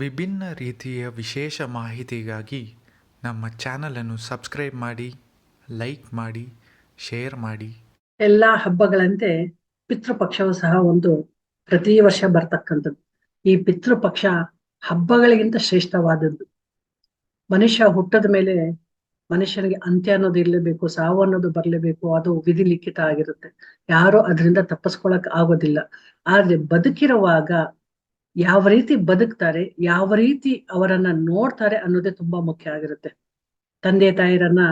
ವಿಭಿನ್ನ ರೀತಿಯ ವಿಶೇಷ ಮಾಹಿತಿಗಾಗಿ ನಮ್ಮ ಚಾನಲನ್ನು ಸಬ್ಸ್ಕ್ರೈಬ್ ಮಾಡಿ, ಲೈಕ್ ಮಾಡಿ, ಶೇರ್ ಮಾಡಿ. ಎಲ್ಲಾ ಹಬ್ಬಗಳಂತೆ ಪಿತೃಪಕ್ಷವು ಸಹ ಒಂದು ಪ್ರತಿ ವರ್ಷ ಬರ್ತಕ್ಕಂಥದ್ದು. ಈ ಪಿತೃಪಕ್ಷ ಹಬ್ಬಗಳಿಗಿಂತ ಶ್ರೇಷ್ಠವಾದದ್ದು. ಮನುಷ್ಯ ಹುಟ್ಟದ ಮೇಲೆ ಮನುಷ್ಯನಿಗೆ ಅಂತ್ಯ ಅನ್ನೋದು ಇರಲೇಬೇಕು, ಸಾವು ಅನ್ನೋದು ಬರಲೇಬೇಕು, ಅದು ವಿಧಿ ಲಿಖಿತ ಆಗಿರುತ್ತೆ. ಯಾರು ಅದರಿಂದ ತಪ್ಪಿಸ್ಕೊಳಕ್ ಆಗೋದಿಲ್ಲ. ಆದ್ರೆ ಬದುಕಿರುವಾಗ ಯಾವ ರೀತಿ ಬದುಕ್ತಾರೆ, ಯಾವ ರೀತಿ ಅವರನ್ನ ನೋಡ್ತಾರೆ ಅನ್ನೋದೇ ತುಂಬಾ ಮುಖ್ಯ ಆಗಿರುತ್ತೆ. ತಂದೆ ತಾಯಿರನ್ನ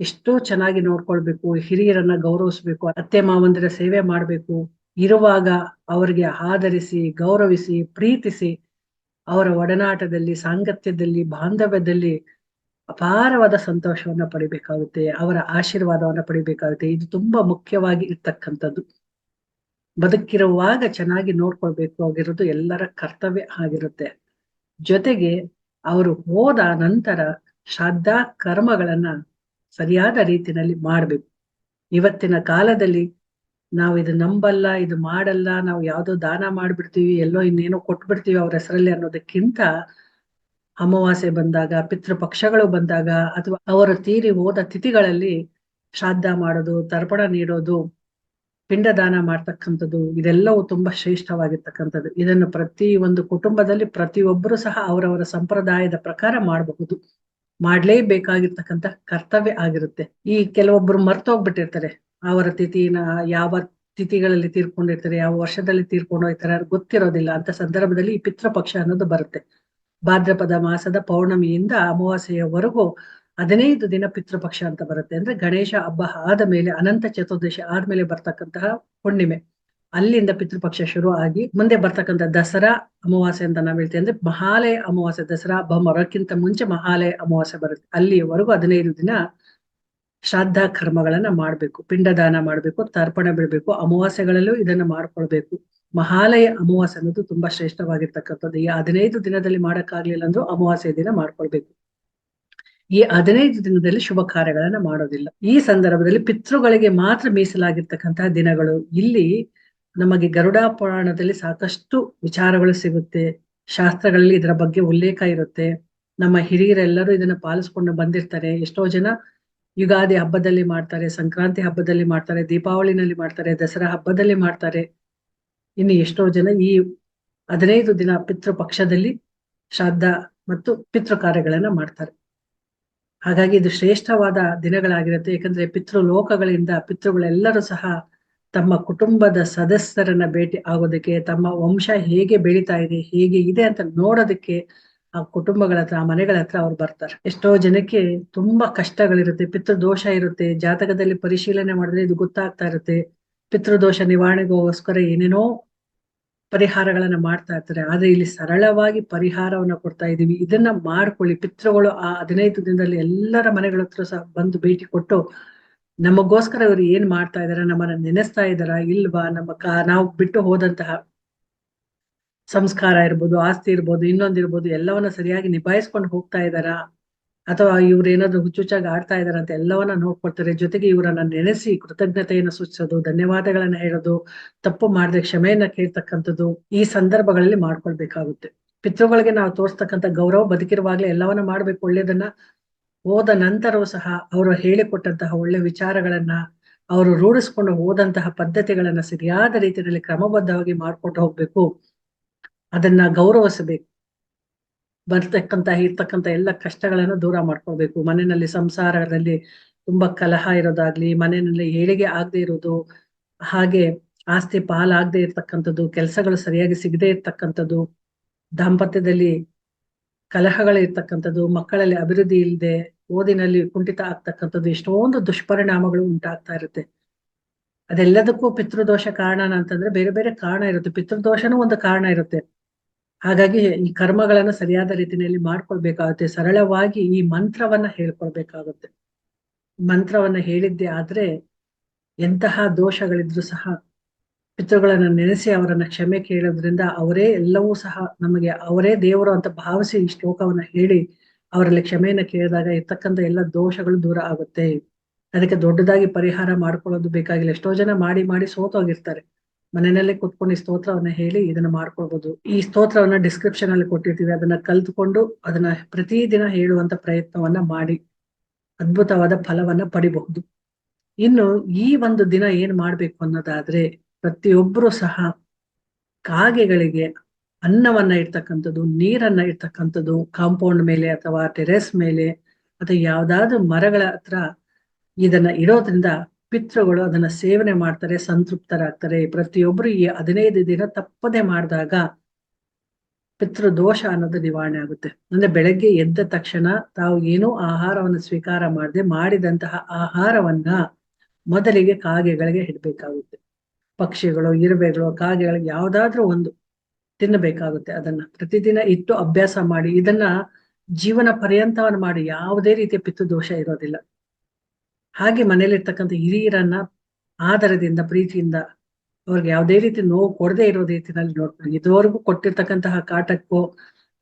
ಎಷ್ಟೋ ಚೆನ್ನಾಗಿ ನೋಡ್ಕೊಳ್ಬೇಕು, ಹಿರಿಯರನ್ನ ಗೌರವಿಸ್ಬೇಕು, ಅತ್ತೆ ಮಾವಂದಿರ ಸೇವೆ ಮಾಡ್ಬೇಕು, ಇರುವಾಗ ಅವರಿಗೆ ಆದರಿಸಿ, ಗೌರವಿಸಿ, ಪ್ರೀತಿಸಿ, ಅವರ ಒಡನಾಟದಲ್ಲಿ, ಸಾಂಗತ್ಯದಲ್ಲಿ, ಬಾಂಧವ್ಯದಲ್ಲಿ ಅಪಾರವಾದ ಸಂತೋಷವನ್ನ ಪಡಿಬೇಕಾಗುತ್ತೆ, ಅವರ ಆಶೀರ್ವಾದವನ್ನ ಪಡಿಬೇಕಾಗುತ್ತೆ. ಇದು ತುಂಬಾ ಮುಖ್ಯವಾಗಿ ಇರ್ತಕ್ಕಂಥದ್ದು. ಬದುಕಿರುವಾಗ ಚೆನ್ನಾಗಿ ನೋಡ್ಕೊಳ್ಬೇಕು ಆಗಿರೋದು ಎಲ್ಲರ ಕರ್ತವ್ಯ ಆಗಿರುತ್ತೆ. ಜೊತೆಗೆ ಅವರು ಹೋದ ನಂತರ ಶ್ರದ್ಧಾ ಕರ್ಮಗಳನ್ನ ಸರಿಯಾದ ರೀತಿಯಲ್ಲಿ ಮಾಡ್ಬೇಕು. ಇವತ್ತಿನ ಕಾಲದಲ್ಲಿ ನಾವು ಇದು ನಂಬಲ್ಲ, ಇದು ಮಾಡಲ್ಲ, ನಾವು ಯಾವ್ದೋ ದಾನ ಮಾಡ್ಬಿಡ್ತೀವಿ, ಎಲ್ಲೋ ಇನ್ನೇನೋ ಕೊಟ್ಬಿಡ್ತೀವಿ ಅವ್ರ ಹೆಸರಲ್ಲಿ ಅನ್ನೋದಕ್ಕಿಂತ ಅಮಾವಾಸ್ಯೆ ಬಂದಾಗ, ಪಿತೃಪಕ್ಷಗಳು ಬಂದಾಗ, ಅಥವಾ ಅವರು ತೀರಿ ಹೋದ ತಿಥಿಗಳಲ್ಲಿ ಶ್ರಾದ್ದ ಮಾಡೋದು, ತರ್ಪಣ ನೀಡೋದು ಪಿಂಡದಾನ ಮಾಡ್ತಕ್ಕಂಥದ್ದು, ಇದೆಲ್ಲವೂ ತುಂಬಾ ಶ್ರೇಷ್ಠವಾಗಿರ್ತಕ್ಕಂಥದ್ದು. ಇದನ್ನು ಪ್ರತಿ ಒಂದು ಕುಟುಂಬದಲ್ಲಿ ಪ್ರತಿಯೊಬ್ಬರು ಸಹ ಅವರವರ ಸಂಪ್ರದಾಯದ ಪ್ರಕಾರ ಮಾಡಬಹುದು. ಮಾಡ್ಲೇಬೇಕಾಗಿರ್ತಕ್ಕಂಥ ಕರ್ತವ್ಯ ಆಗಿರುತ್ತೆ. ಈ ಕೆಲವೊಬ್ರು ಮರ್ತೋಗ್ಬಿಟ್ಟಿರ್ತಾರೆ. ಅವರ ತಿಥಿನ ಯಾವ ತಿಥಿಗಳಲ್ಲಿ ತೀರ್ಕೊಂಡಿರ್ತಾರೆ, ಯಾವ ವರ್ಷದಲ್ಲಿ ತೀರ್ಕೊಂಡು ಹೋಗ್ತಾರೆ ಗೊತ್ತಿರೋದಿಲ್ಲ. ಅಂತ ಸಂದರ್ಭದಲ್ಲಿ ಈ ಪಿತೃಪಕ್ಷ ಅನ್ನೋದು ಬರುತ್ತೆ. ಭಾದ್ರಪದ ಮಾಸದ ಪೌರ್ಣಮಿಯಿಂದ ಅಮಾವಾಸ್ಯೆಯವರೆಗೂ ಹದಿನೈದು ದಿನ ಪಿತೃಪಕ್ಷ ಅಂತ ಬರುತ್ತೆ. ಅಂದ್ರೆ ಗಣೇಶ ಹಬ್ಬ ಆದ ಮೇಲೆ, ಅನಂತ ಚತುರ್ದಶಿ ಆದ್ಮೇಲೆ ಬರ್ತಕ್ಕಂತಹ ಹುಣ್ಣಿಮೆ. ಅಲ್ಲಿಂದ ಪಿತೃಪಕ್ಷ ಶುರು ಆಗಿ ಮುಂದೆ ಬರ್ತಕ್ಕಂಥ ದಸರಾ ಅಮಾವಾಸ್ಯೆ ಅಂತ ನಾವ್ ಹೇಳ್ತೀವಿ. ಅಂದ್ರೆ ಮಹಾಲಯ ಅಮಾವಾಸ್ಯೆ, ದಸರಾ ಹಬ್ಬ ಮರಕ್ಕಿಂತ ಮುಂಚೆ ಮಹಾಲಯ ಅಮಾವಾಸ್ಯೆ ಬರುತ್ತೆ. ಅಲ್ಲಿಯವರೆಗೂ ಹದಿನೈದು ದಿನ ಶ್ರಾದ್ದ ಕರ್ಮಗಳನ್ನ ಮಾಡ್ಬೇಕು. ಪಿಂಡದಾನ ಮಾಡ್ಬೇಕು, ತರ್ಪಣ ಬಿಡ್ಬೇಕು. ಅಮಾವಾಸ್ಯೆಗಳಲ್ಲೂ ಇದನ್ನ ಮಾಡ್ಕೊಳ್ಬೇಕು. ಮಹಾಲಯ ಅಮಾವಾಸ್ಯೆ ಅನ್ನೋದು ತುಂಬಾ ಶ್ರೇಷ್ಠವಾಗಿರ್ತಕ್ಕಂಥದ್ದು. ಈ ಹದಿನೈದು ದಿನದಲ್ಲಿ ಮಾಡಕ್ಕಾಗ್ಲಿಲ್ಲ ಅಂದ್ರೂ ಅಮಾವಾಸ್ಯ ದಿನ ಮಾಡ್ಕೊಳ್ಬೇಕು. ಈ ಹದಿನೈದು ದಿನದಲ್ಲಿ ಶುಭ ಕಾರ್ಯಗಳನ್ನ ಮಾಡೋದಿಲ್ಲ. ಈ ಸಂದರ್ಭದಲ್ಲಿ ಪಿತೃಗಳಿಗೆ ಮಾತ್ರ ಮೀಸಲಾಗಿರ್ತಕ್ಕಂತಹ ದಿನಗಳು. ಇಲ್ಲಿ ನಮಗೆ ಗರುಡ ಪುರಾಣದಲ್ಲಿ ಸಾಕಷ್ಟು ವಿಚಾರಗಳು ಸಿಗುತ್ತೆ. ಶಾಸ್ತ್ರಗಳಲ್ಲಿ ಇದರ ಬಗ್ಗೆ ಉಲ್ಲೇಖ ಇರುತ್ತೆ. ನಮ್ಮ ಹಿರಿಯರೆಲ್ಲರೂ ಇದನ್ನ ಪಾಲಿಸ್ಕೊಂಡು ಬಂದಿರ್ತಾರೆ. ಎಷ್ಟೋ ಜನ ಯುಗಾದಿ ಹಬ್ಬದಲ್ಲಿ ಮಾಡ್ತಾರೆ, ಸಂಕ್ರಾಂತಿ ಹಬ್ಬದಲ್ಲಿ ಮಾಡ್ತಾರೆ, ದೀಪಾವಳಿನಲ್ಲಿ ಮಾಡ್ತಾರೆ, ದಸರಾ ಹಬ್ಬದಲ್ಲಿ ಮಾಡ್ತಾರೆ. ಇನ್ನು ಎಷ್ಟೋ ಜನ ಈ ಹದಿನೈದು ದಿನ ಪಿತೃ ಪಕ್ಷದಲ್ಲಿ ಶ್ರಾದ್ದ ಮತ್ತು ಪಿತೃ ಕಾರ್ಯಗಳನ್ನ ಮಾಡ್ತಾರೆ. ಹಾಗಾಗಿ ಇದು ಶ್ರೇಷ್ಠವಾದ ದಿನಗಳಾಗಿರುತ್ತೆ. ಯಾಕಂದ್ರೆ ಪಿತೃ ಲೋಕಗಳಿಂದ ಪಿತೃಗಳೆಲ್ಲರೂ ಸಹ ತಮ್ಮ ಕುಟುಂಬದ ಸದಸ್ಯರನ್ನ ಭೇಟಿ ಆಗೋದಕ್ಕೆ, ತಮ್ಮ ವಂಶ ಹೇಗೆ ಬೆಳೀತಾ ಇದೆ, ಹೇಗೆ ಇದೆ ಅಂತ ನೋಡೋದಕ್ಕೆ ಆ ಕುಟುಂಬಗಳ ಹತ್ರ, ಆ ಮನೆಗಳ ಹತ್ರ ಅವ್ರು ಬರ್ತಾರೆ. ಎಷ್ಟೋ ಜನಕ್ಕೆ ತುಂಬಾ ಕಷ್ಟಗಳಿರುತ್ತೆ, ಪಿತೃದೋಷ ಇರುತ್ತೆ. ಜಾತಕದಲ್ಲಿ ಪರಿಶೀಲನೆ ಮಾಡಿದ್ರೆ ಇದು ಗೊತ್ತಾಗ್ತಾ ಇರುತ್ತೆ. ಪಿತೃದೋಷ ನಿವಾರಣೆಗೋಸ್ಕರ ಏನೇನೋ ಪರಿಹಾರಗಳನ್ನ ಮಾಡ್ತಾ ಇರ್ತಾರೆ. ಆದ್ರೆ ಇಲ್ಲಿ ಸರಳವಾಗಿ ಪರಿಹಾರವನ್ನ ಕೊಡ್ತಾ ಇದೀವಿ. ಇದನ್ನ ಮಾಡ್ಕೊಳ್ಳಿ. ಪಿತೃಗಳು ಆ ಹದಿನೈದು ದಿನದಲ್ಲಿ ಎಲ್ಲರ ಮನೆಗಳ ಹತ್ರ ಬಂದು ಭೇಟಿ ಕೊಟ್ಟು ನಮಗೋಸ್ಕರ ಇವರು ಏನ್ ಮಾಡ್ತಾ ಇದಾರೆ, ನಮ್ಮನ್ನ ನೆನೆಸ್ತಾ ಇದಾರ ಇಲ್ವಾ, ನಮ್ಮ ಕಾ, ನಾವು ಬಿಟ್ಟು ಹೋದಂತಹ ಸಂಸ್ಕಾರ ಇರ್ಬೋದು, ಆಸ್ತಿ ಇರ್ಬೋದು ಇನ್ನೊಂದಿರ್ಬೋದು ಎಲ್ಲವನ್ನ ಸರಿಯಾಗಿ ನಿಭಾಯಿಸ್ಕೊಂಡು ಹೋಗ್ತಾ ಇದಾರ ಅಥವಾ ಇವ್ರು ಏನಾದ್ರು ಹುಚ್ಚುಚ್ಚಾಗಿ ಆಡ್ತಾ ಇದಾರೆ ಅಂತ ಎಲ್ಲವನ್ನ ನೋಡ್ಕೊಳ್ತಾರೆ. ಜೊತೆಗೆ ಇವರನ್ನ ನೆನೆಸಿ ಕೃತಜ್ಞತೆಯನ್ನು ಸೂಚಿಸೋದು, ಧನ್ಯವಾದಗಳನ್ನ ಹೇಳೋದು, ತಪ್ಪು ಮಾಡದೆ ಕ್ಷಮೆಯನ್ನ ಕೇಳ್ತಕ್ಕಂಥದ್ದು ಈ ಸಂದರ್ಭಗಳಲ್ಲಿ ಮಾಡ್ಕೊಳ್ಬೇಕಾಗುತ್ತೆ. ಪಿತೃಗಳಿಗೆ ನಾವು ತೋರಿಸ್ತಕ್ಕಂಥ ಗೌರವ, ಬದುಕಿರುವಾಗ್ಲೇ ಎಲ್ಲವನ್ನ ಮಾಡ್ಬೇಕು. ಒಳ್ಳೇದನ್ನ ಹೋದ ನಂತರವೂ ಸಹ ಅವರು ಹೇಳಿಕೊಟ್ಟಂತಹ ಒಳ್ಳೆ ವಿಚಾರಗಳನ್ನ, ಅವರು ರೂಢಿಸ್ಕೊಂಡು ಹೋದಂತಹ ಪದ್ಧತಿಗಳನ್ನ ಸರಿಯಾದ ರೀತಿಯಲ್ಲಿ ಕ್ರಮಬದ್ಧವಾಗಿ ಮಾಡ್ಕೊಂಡು ಹೋಗ್ಬೇಕು. ಅದನ್ನ ಗೌರವಿಸಬೇಕು. ಬರ್ತಕ್ಕಂತ ಇರ್ತಕ್ಕಂತ ಎಲ್ಲ ಕಷ್ಟಗಳನ್ನು ದೂರ ಮಾಡ್ಕೊಳ್ಬೇಕು. ಮನೆಯಲ್ಲಿ ಸಂಸಾರದಲ್ಲಿ ತುಂಬಾ ಕಲಹ ಇರೋದಾಗ್ಲಿ, ಮನೆಯಲ್ಲಿ ಏಳಿಗೆ ಆಗದೆ ಇರೋದು, ಹಾಗೆ ಆಸ್ತಿ ಪಾಲಾಗದೆ ಇರ್ತಕ್ಕಂಥದ್ದು, ಕೆಲಸಗಳು ಸರಿಯಾಗಿ ಸಿಗದೆ ಇರ್ತಕ್ಕಂಥದ್ದು, ದಾಂಪತ್ಯದಲ್ಲಿ ಕಲಹಗಳು ಇರ್ತಕ್ಕಂಥದ್ದು, ಮಕ್ಕಳಲ್ಲಿ ಅಭಿವೃದ್ಧಿ ಇಲ್ಲದೆ ಓದಿನಲ್ಲಿ ಕುಂಠಿತ ಆಗ್ತಕ್ಕಂಥದ್ದು, ಎಷ್ಟೊಂದು ದುಷ್ಪರಿಣಾಮಗಳು ಉಂಟಾಗ್ತಾ ಇರುತ್ತೆ. ಅದೆಲ್ಲದಕ್ಕೂ ಪಿತೃದೋಷ ಕಾರಣ ಅಂತಂದ್ರೆ ಬೇರೆ ಬೇರೆ ಕಾರಣ ಇರುತ್ತೆ. ಪಿತೃದೋಷನೂ ಒಂದು ಕಾರಣ ಇರುತ್ತೆ. ಹಾಗಾಗಿ ಈ ಕರ್ಮಗಳನ್ನ ಸರಿಯಾದ ರೀತಿಯಲ್ಲಿ ಮಾಡ್ಕೊಳ್ಬೇಕಾಗುತ್ತೆ. ಸರಳವಾಗಿ ಈ ಮಂತ್ರವನ್ನ ಹೇಳ್ಕೊಳ್ಬೇಕಾಗುತ್ತೆ. ಮಂತ್ರವನ್ನ ಹೇಳಿದ್ದೆ ಆದ್ರೆ ಎಂತಹ ದೋಷಗಳಿದ್ರು ಸಹ ಪಿತೃಗಳನ್ನ ನೆನೆಸಿ ಅವರನ್ನ ಕ್ಷಮೆ ಕೇಳೋದ್ರಿಂದ ಅವರೇ ಎಲ್ಲವೂ ಸಹ ನಮಗೆ ಅವರೇ ದೇವರು ಅಂತ ಭಾವಿಸಿ ಈ ಶ್ಲೋಕವನ್ನ ಹೇಳಿ ಅವರಲ್ಲಿ ಕ್ಷಮೆಯನ್ನ ಕೇಳಿದಾಗ ಇರ್ತಕ್ಕಂಥ ಎಲ್ಲ ದೋಷಗಳು ದೂರ ಆಗುತ್ತೆ. ಅದಕ್ಕೆ ದೊಡ್ಡದಾಗಿ ಪರಿಹಾರ ಮಾಡ್ಕೊಳ್ಳೋದು ಬೇಕಾಗಿಲ್ಲ. ಎಷ್ಟೋ ಜನ ಮಾಡಿ ಮಾಡಿ ಸೋತೋಗಿರ್ತಾರೆ. ಮನೆಯಲ್ಲೇ ಕುತ್ಕೊಂಡು ಈ ಸ್ತೋತ್ರವನ್ನ ಹೇಳಿ ಇದನ್ನ ಮಾಡ್ಕೊಳ್ಬಹುದು ಈ ಸ್ತೋತ್ರವನ್ನ ಡಿಸ್ಕ್ರಿಪ್ಷನ್ ಅಲ್ಲಿ ಕೊಟ್ಟಿರ್ತೀವಿ. ಅದನ್ನ ಕಲ್ತ್ಕೊಂಡು ಅದನ್ನ ಪ್ರತಿದಿನ ಹೇಳುವಂತ ಪ್ರಯತ್ನವನ್ನ ಮಾಡಿ ಅದ್ಭುತವಾದ ಫಲವನ್ನ ಪಡಿಬಹುದು. ಇನ್ನು ಈ ಒಂದು ದಿನ ಏನ್ ಮಾಡ್ಬೇಕು ಅನ್ನೋದಾದ್ರೆ ಪ್ರತಿಯೊಬ್ರು ಸಹ ಕಾಗೆಗಳಿಗೆ ಅನ್ನವನ್ನ ಇಡ್ತಕ್ಕಂಥದ್ದು, ನೀರನ್ನ ಇಡ್ತಕ್ಕಂಥದ್ದು ಕಾಂಪೌಂಡ್ ಮೇಲೆ ಅಥವಾ ಟೆರೆಸ್ ಮೇಲೆ ಅಥವಾ ಯಾವ್ದಾದ್ರು ಮರಗಳ ಹತ್ರ ಇದನ್ನ ಇಡೋದ್ರಿಂದ ಪಿತೃಗಳು ಅದನ್ನ ಸೇವನೆ ಮಾಡ್ತಾರೆ, ಸಂತೃಪ್ತರಾಗ್ತಾರೆ. ಪ್ರತಿಯೊಬ್ರು ಈ ಹದಿನೈದು ದಿನ ತಪ್ಪದೆ ಮಾಡಿದಾಗ ಪಿತೃ ದೋಷ ಅನ್ನೋದು ನಿವಾರಣೆ ಆಗುತ್ತೆ. ಅಂದ್ರೆ ಬೆಳಗ್ಗೆ ಎದ್ದ ತಕ್ಷಣ ತಾವು ಏನೂ ಆಹಾರವನ್ನು ಸ್ವೀಕಾರ ಮಾಡದೆ ಮಾಡಿದಂತಹ ಆಹಾರವನ್ನ ಮೊದಲಿಗೆ ಕಾಗೆಗಳಿಗೆ ಇಡ್ಬೇಕಾಗುತ್ತೆ. ಪಕ್ಷಿಗಳು, ಇರುವೆಗಳು, ಕಾಗೆಗಳಿಗೆ ಯಾವ್ದಾದ್ರೂ ಒಂದು ತಿನ್ನಬೇಕಾಗುತ್ತೆ ಅದನ್ನ. ಪ್ರತಿದಿನ ಇಟ್ಟು ಅಭ್ಯಾಸ ಮಾಡಿ, ಇದನ್ನ ಜೀವನ ಪರ್ಯಂತವನ್ನು ಮಾಡಿ ಯಾವುದೇ ರೀತಿಯ ಪಿತೃ ದೋಷ ಇರೋದಿಲ್ಲ. ಹಾಗೆ ಮನೇಲಿರ್ತಕ್ಕಂಥ ಹಿರಿಯರನ್ನ ಆಧಾರದಿಂದ ಪ್ರೀತಿಯಿಂದ ಅವ್ರಿಗೆ ಯಾವುದೇ ರೀತಿ ನೋವು ಕೊಡದೇ ಇರೋ ರೀತಿಯಲ್ಲಿ ನೋಡ್ತಾರೆ. ಇದುವರೆಗೂ ಕೊಟ್ಟಿರ್ತಕ್ಕಂತಹ ಕಾಟಕ್ಕೋ,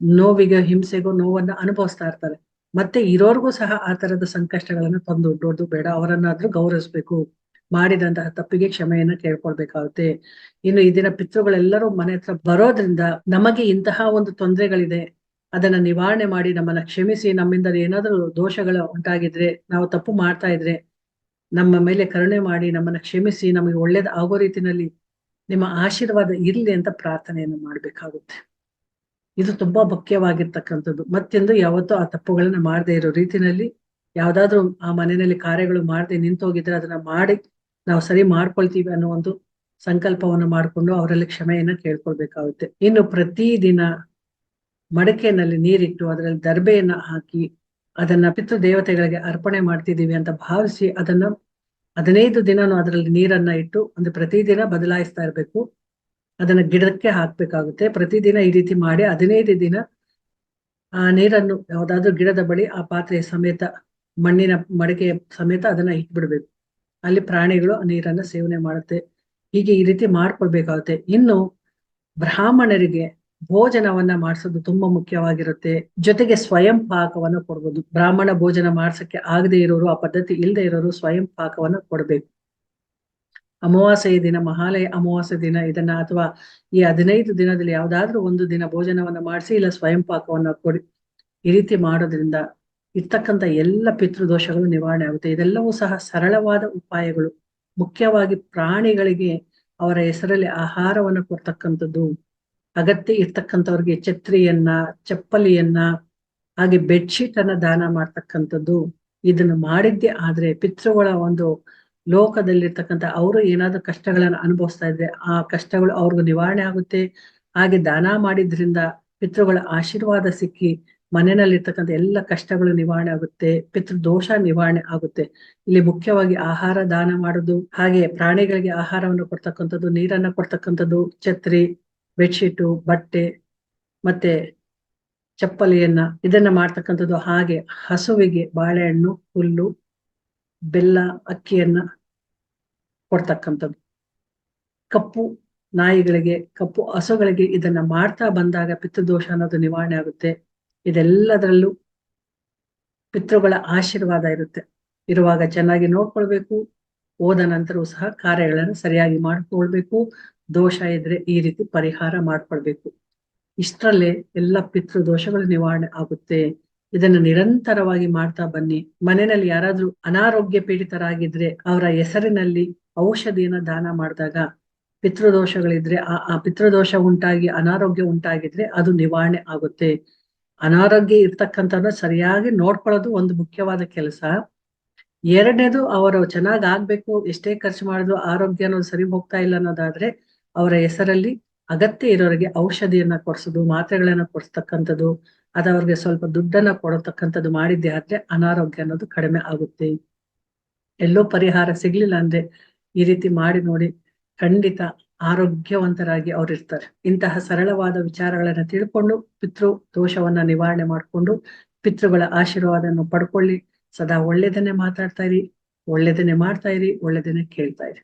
ನೋವಿಗೆ, ಹಿಂಸೆಗೋ ನೋವನ್ನ ಅನುಭವಿಸ್ತಾ ಇರ್ತಾರೆ. ಮತ್ತೆ ಇರೋರ್ಗೂ ಸಹ ಆ ತರದ ಸಂಕಷ್ಟಗಳನ್ನ ತಂದು ಒಡ್ಡೋದು ಬೇಡ. ಅವರನ್ನಾದ್ರೂ ಗೌರವಿಸ್ಬೇಕು. ಮಾಡಿದಂತಹ ತಪ್ಪಿಗೆ ಕ್ಷಮೆಯನ್ನ ಕೇಳ್ಕೊಳ್ಬೇಕಾಗುತ್ತೆ. ಇನ್ನು ಈ ದಿನ ಪಿತೃಗಳೆಲ್ಲರೂ ಮನೆ ಹತ್ರ ಬರೋದ್ರಿಂದ ನಮಗೆ ಇಂತಹ ಒಂದು ತೊಂದರೆಗಳಿದೆ. ಅದನ್ನ ನಿವಾರಣೆ ಮಾಡಿ ನಮ್ಮನ್ನ ಕ್ಷಮಿಸಿ ನಮ್ಮಿಂದ ಏನಾದರೂ ದೋಷಗಳು ಉಂಟಾಗಿದ್ರೆ, ನಾವು ತಪ್ಪು ಮಾಡ್ತಾ ಇದ್ರೆ, ನಮ್ಮ ಮೇಲೆ ಕರುಣೆ ಮಾಡಿ ನಮ್ಮನ್ನ ಕ್ಷಮಿಸಿ, ನಮಗೆ ಒಳ್ಳೇದ ಆಗೋ ರೀತಿನಲ್ಲಿ ನಿಮ್ಮ ಆಶೀರ್ವಾದ ಇರ್ಲಿ ಅಂತ ಪ್ರಾರ್ಥನೆಯನ್ನು ಮಾಡ್ಬೇಕಾಗುತ್ತೆ. ಇದು ತುಂಬಾ ಮುಖ್ಯವಾಗಿರ್ತಕ್ಕಂಥದ್ದು. ಮತ್ತೆಂದು ಯಾವತ್ತೂ ಆ ತಪ್ಪುಗಳನ್ನ ಮಾಡದೇ ಇರೋ ರೀತಿನಲ್ಲಿ ಯಾವ್ದಾದ್ರು ಆ ಮನೆಯಲ್ಲಿ ಕಾರ್ಯಗಳು ಮಾಡದೆ ನಿಂತೋಗಿದ್ರೆ ಅದನ್ನ ಮಾಡಿ ನಾವು ಸರಿ ಮಾಡ್ಕೊಳ್ತೀವಿ ಅನ್ನೋ ಒಂದು ಸಂಕಲ್ಪವನ್ನು ಮಾಡಿಕೊಂಡು ಅವರಲ್ಲಿ ಕ್ಷಮೆಯನ್ನ ಕೇಳ್ಕೊಳ್ಬೇಕಾಗುತ್ತೆ. ಇನ್ನು ಪ್ರತಿದಿನ ಮಡಕೆನಲ್ಲಿ ನೀರಿಟ್ಟು ಅದರಲ್ಲಿ ದರ್ಬೆಯನ್ನ ಹಾಕಿ ಅದನ್ನ ಪಿತೃ ದೇವತೆಗಳಿಗೆ ಅರ್ಪಣೆ ಮಾಡ್ತಿದ್ದೀವಿ ಅಂತ ಭಾವಿಸಿ ಅದನ್ನ ಹದಿನೈದು ದಿನನೂ ಅದರಲ್ಲಿ ನೀರನ್ನ ಇಟ್ಟು ಒಂದು ಪ್ರತಿದಿನ ಬದಲಾಯಿಸ್ತಾ ಇರ್ಬೇಕು. ಅದನ್ನ ಗಿಡಕ್ಕೆ ಹಾಕ್ಬೇಕಾಗುತ್ತೆ. ಪ್ರತಿದಿನ ಈ ರೀತಿ ಮಾಡಿ ಹದಿನೈದು ದಿನ ಆ ನೀರನ್ನು ಯಾವ್ದಾದ್ರು ಗಿಡದ ಬಳಿ ಆ ಪಾತ್ರೆಯ ಸಮೇತ ಮಣ್ಣಿನ ಮಡಿಕೆ ಸಮೇತ ಅದನ್ನ ಇಟ್ಬಿಡ್ಬೇಕು. ಅಲ್ಲಿ ಪ್ರಾಣಿಗಳು ಆ ನೀರನ್ನ ಸೇವನೆ ಮಾಡುತ್ತೆ. ಹೀಗೆ ಈ ರೀತಿ ಮಾಡ್ಕೊಳ್ಬೇಕಾಗುತ್ತೆ. ಇನ್ನು ಬ್ರಾಹ್ಮಣರಿಗೆ ಭೋಜನವನ್ನ ಮಾಡಿಸೋದು ತುಂಬಾ ಮುಖ್ಯವಾಗಿರುತ್ತೆ. ಜೊತೆಗೆ ಸ್ವಯಂ ಪಾಕವನ್ನ ಕೊಡ್ಬೋದು. ಬ್ರಾಹ್ಮಣ ಭೋಜನ ಮಾಡ್ಸಕ್ಕೆ ಆಗದೆ ಇರೋರು, ಆ ಪದ್ಧತಿ ಇಲ್ಲದೆ ಇರೋರು ಸ್ವಯಂ ಪಾಕವನ್ನ ಕೊಡ್ಬೇಕು. ಅಮಾವಾಸ್ಯೆಯ ದಿನ, ಮಹಾಲಯ ಅಮಾವಾಸ್ಯ ದಿನ, ಇದನ್ನ ಅಥವಾ ಈ ಹದಿನೈದು ದಿನದಲ್ಲಿ ಯಾವ್ದಾದ್ರು ಒಂದು ದಿನ ಭೋಜನವನ್ನ ಮಾಡಿಸಿ ಇಲ್ಲ ಸ್ವಯಂ ಪಾಕವನ್ನ ಕೊಡಿ. ಈ ರೀತಿ ಮಾಡೋದ್ರಿಂದ ಇರ್ತಕ್ಕಂಥ ಎಲ್ಲ ಪಿತೃದೋಷಗಳು ನಿವಾರಣೆ ಆಗುತ್ತೆ. ಇದೆಲ್ಲವೂ ಸಹ ಸರಳವಾದ ಉಪಾಯಗಳು. ಮುಖ್ಯವಾಗಿ ಪ್ರಾಣಿಗಳಿಗೆ ಅವರ ಹೆಸರಲ್ಲಿ ಆಹಾರವನ್ನ ಕೊಡ್ತಕ್ಕಂಥದ್ದು ಅಗತ್ಯ ಇರ್ತಕ್ಕಂಥವ್ರಿಗೆ ಛತ್ರಿಯನ್ನ, ಚಪ್ಪಲಿಯನ್ನ, ಹಾಗೆ ಬೆಡ್ಶೀಟ್ ಅನ್ನ ದಾನ ಮಾಡ್ತಕ್ಕಂಥದ್ದು ಇದನ್ನು ಮಾಡಿದ್ದೆ. ಆದ್ರೆ ಪಿತೃಗಳ ಒಂದು ಲೋಕದಲ್ಲಿರ್ತಕ್ಕಂಥ ಅವರು ಏನಾದ್ರೂ ಕಷ್ಟಗಳನ್ನ ಅನುಭವಿಸ್ತಾ ಇದ್ರೆ ಆ ಕಷ್ಟಗಳು ಅವ್ರಿಗೂ ನಿವಾರಣೆ ಆಗುತ್ತೆ. ಹಾಗೆ ದಾನ ಮಾಡಿದ್ರಿಂದ ಪಿತೃಗಳ ಆಶೀರ್ವಾದ ಸಿಕ್ಕಿ ಮನೆಯಲ್ಲಿರ್ತಕ್ಕಂಥ ಎಲ್ಲ ಕಷ್ಟಗಳು ನಿವಾರಣೆ ಆಗುತ್ತೆ. ಪಿತೃ ದೋಷ ನಿವಾರಣೆ ಆಗುತ್ತೆ. ಇಲ್ಲಿ ಮುಖ್ಯವಾಗಿ ಆಹಾರ ದಾನ ಮಾಡುದು, ಹಾಗೆ ಪ್ರಾಣಿಗಳಿಗೆ ಆಹಾರವನ್ನು ಕೊಡ್ತಕ್ಕಂಥದ್ದು, ನೀರನ್ನ ಕೊಡ್ತಕ್ಕಂಥದ್ದು, ಛತ್ರಿ ಬೆಡ್ಶೀಟು, ಬಟ್ಟೆ, ಮತ್ತೆ ಚಪ್ಪಲಿಯನ್ನ, ಇದನ್ನ ಮಾಡ್ತಕ್ಕಂಥದ್ದು ಹಾಗೆ ಹಸುವಿಗೆ ಬಾಳೆಹಣ್ಣು, ಹುಲ್ಲು, ಬೆಲ್ಲ, ಅಕ್ಕಿಯನ್ನ ಕೊಡ್ತಕ್ಕಂಥದ್ದು. ಕಪ್ಪು ನಾಯಿಗಳಿಗೆ, ಕಪ್ಪು ಹಸುಗಳಿಗೆ ಇದನ್ನ ಮಾಡ್ತಾ ಬಂದಾಗ ಪಿತೃದೋಷ ಅನ್ನೋದು ನಿವಾರಣೆ ಆಗುತ್ತೆ. ಇದೆಲ್ಲದರಲ್ಲೂ ಪಿತೃಗಳ ಆಶೀರ್ವಾದ ಇರುತ್ತೆ. ಇರುವಾಗ ಚೆನ್ನಾಗಿ ನೋಡ್ಕೊಳ್ಬೇಕು ಹೋದ ನಂತರವೂ ಸಹ ಕಾರ್ಯಗಳನ್ನು ಸರಿಯಾಗಿ ಮಾಡ್ಕೊಳ್ಬೇಕು. ದೋಷ ಇದ್ರೆ ಈ ರೀತಿ ಪರಿಹಾರ ಮಾಡ್ಕೊಳ್ಬೇಕು. ಇಷ್ಟರಲ್ಲೇ ಎಲ್ಲ ಪಿತೃ ದೋಷಗಳು ನಿವಾರಣೆ ಆಗುತ್ತೆ. ಇದನ್ನ ನಿರಂತರವಾಗಿ ಮಾಡ್ತಾ ಬನ್ನಿ. ಮನೆಯಲ್ಲಿ ಯಾರಾದ್ರೂ ಅನಾರೋಗ್ಯ ಪೀಡಿತರಾಗಿದ್ರೆ ಅವರ ಹೆಸರಿನಲ್ಲಿ ಔಷಧಿಯನ್ನ ದಾನ ಮಾಡಿದಾಗ ಪಿತೃದೋಷಗಳಿದ್ರೆ ಆ ಆ ಪಿತೃದೋಷ ಉಂಟಾಗಿ ಅನಾರೋಗ್ಯ ಉಂಟಾಗಿದ್ರೆ ಅದು ನಿವಾರಣೆ ಆಗುತ್ತೆ. ಅನಾರೋಗ್ಯ ಇರ್ತಕ್ಕಂಥವ್ರನ್ನ ಸರಿಯಾಗಿ ನೋಡ್ಕೊಳ್ಳೋದು ಒಂದು ಮುಖ್ಯವಾದ ಕೆಲಸ. ಎರಡನೇದು ಅವರು ಚೆನ್ನಾಗ್ ಆಗ್ಬೇಕು, ಎಷ್ಟೇ ಖರ್ಚು ಮಾಡಿದ್ರು ಆರೋಗ್ಯ ಅನ್ನೋದು ಸರಿ ಹೋಗ್ತಾ ಇಲ್ಲ ಅನ್ನೋದಾದ್ರೆ ಅವರ ಹೆಸರಲ್ಲಿ ಅಗತ್ಯ ಇರೋರಿಗೆ ಔಷಧಿಯನ್ನ ಕೊಡ್ಸೋದು, ಮಾತ್ರೆಗಳನ್ನ ಕೊಡಿಸ್ತಕ್ಕಂಥದ್ದು, ಅದ ಅವ್ರಿಗೆ ಸ್ವಲ್ಪ ದುಡ್ಡನ್ನ ಕೊಡತಕ್ಕಂಥದ್ದು ಮಾಡಿದ್ದೆ ಆದ್ರೆ ಅನಾರೋಗ್ಯ ಅನ್ನೋದು ಕಡಿಮೆ ಆಗುತ್ತೆ. ಎಲ್ಲೋ ಪರಿಹಾರ ಸಿಗ್ಲಿಲ್ಲ ಅಂದ್ರೆ ಈ ರೀತಿ ಮಾಡಿ ನೋಡಿ ಖಂಡಿತ ಆರೋಗ್ಯವಂತರಾಗಿ ಅವ್ರು ಇರ್ತಾರೆ. ಇಂತಹ ಸರಳವಾದ ವಿಚಾರಗಳನ್ನ ತಿಳ್ಕೊಂಡು ಪಿತೃ ದೋಷವನ್ನ ನಿವಾರಣೆ ಮಾಡಿಕೊಂಡು ಪಿತೃಗಳ ಆಶೀರ್ವಾದವನ್ನು ಪಡ್ಕೊಳ್ಳಿ. ಸದಾ ಒಳ್ಳೇದನ್ನೇ ಮಾತಾಡ್ತಾ ಇರಿ, ಒಳ್ಳೇದನ್ನೇ ಮಾಡ್ತಾ ಇರಿ, ಒಳ್ಳೇದನ್ನೇ ಕೇಳ್ತಾ ಇರಿ.